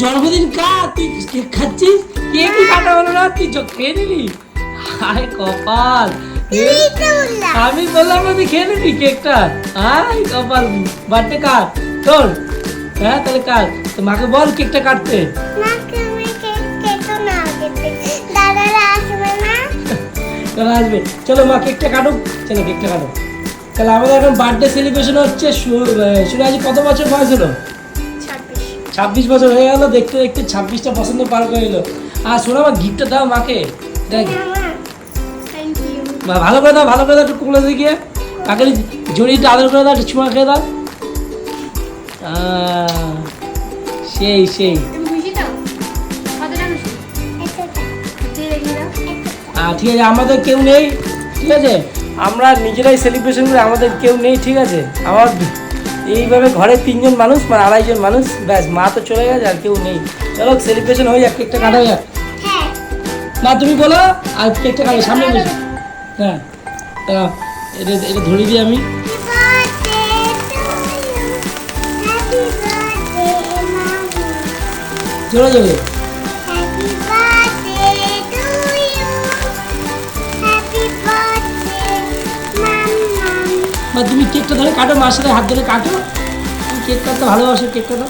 জন্মদিন কার তুই কেক খাচ্ছিস? কেকই কাটা হলো না? তুই খেয়ে নিলি? হায় কপাল। আমি বললাম না তুই খেয়ে নিবি কেকটা। হায় কপাল বার্থডে কার তোর। হ্যাঁ তাহলে কার? তো মাকে বল কেকটা কাটতে। চলো আসবে চলো মা কেকটা কাটুক। চলো কেকটা কাটো। তাহলে আমাদের এখন বার্থডে সেলিব্রেশন হচ্ছে। আজ কত বছর বয়স হলো? ছাব্বিশ বছর হয়ে গেল দেখতে দেখতে ছাব্বিশটা পছন্দ পার করে এলো। আর শোনো আমার গিফটটা দাও মাকে। দেখ। ভালো করে দাও ভালো করে দাও একটু কুমড়ো দিয়ে কাকে জড়িয়ে আদর করে দাও একটু ছোঁয়া খেয়ে দাও। সেই সেই। ঠিক আছে আমাদের কেউ নেই ঠিক আছে? আমরা নিজেরাই সেলিব্রেশন করি আমাদের কেউ নেই ঠিক আছে? আমার এইভাবে ঘরে তিনজন মানুষ মানে আড়াইজন মানুষ ব্যাস মা তো চলে গেছে আর কেউ নেই। চলো সেলিব্রেশন হয়ে যাক কেকটা কাটা যাক। না তুমি বলো আর কেকটা কাটো সামনে বসে। হ্যাঁ এটা এটা ধরে দিই আমি। জোরে জোরে মা তুমি কেকটা ধরে কাটো মার সাথে হাত ধরে কাটো। তুমি কেক কাটতে ভালোবাসো কেক কাটো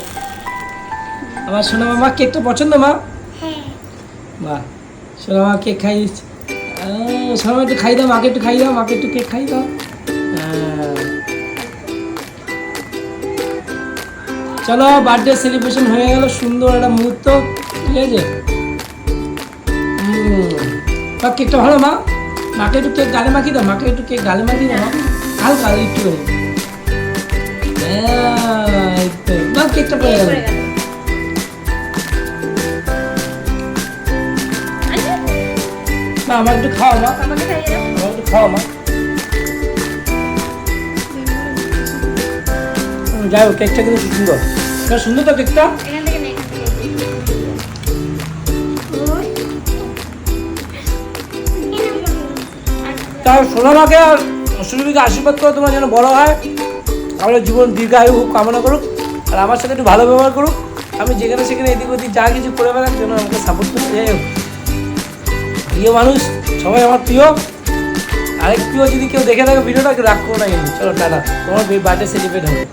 আমার সোনা মামা কেকটা পছন্দ মা? বাহ সোনা মা কেক খাই সোনা মা একটু খাই দাও মাকে একটু খাই দাও মাকে একটু কেক খাই দাও। হ্যাঁ। চলো বার্থডে সেলিব্রেশন হয়ে গেল সুন্দর একটা মুহূর্ত ঠিক আছে। কেকটা ভালো মা। মাকে একটু কেক গালে মাখিয়ে দাও মাকে একটু কেক গালে মাখিয়ে দাও মা। হালকা একটু হ্যাঁ, কেকটা পড়ে গেল। আমার একটু খাওয়া মা। আমার একটু খাওয়া মা। যাই হোক কেকটা কিন্তু সুন্দর। সুন্দর তো কেকটা। তার সোনামাকে আর সুরভিকে আশীর্বাদ করো তোমার যেন বড় হয়। আমাদের জীবন দীর্ঘায়ু কামনা করুক। আর আমার সাথে একটু ভালো ব্যবহার করুক। আমি যেখানে সেখানে এদিক ওদিক যা কিছু করে বেড়াক যেন আমাকে সাপোর্ট করতে যাই হোক। প্রিয় মানুষ, সবাই আমার প্রিয়। আরেক প্রিয় যদি কেউ দেখে থাকে ভিডিওটা রাগ করো না কিন্তু। চলো টাটা। তোমার বার্থডে সেলিব্রেট হবে।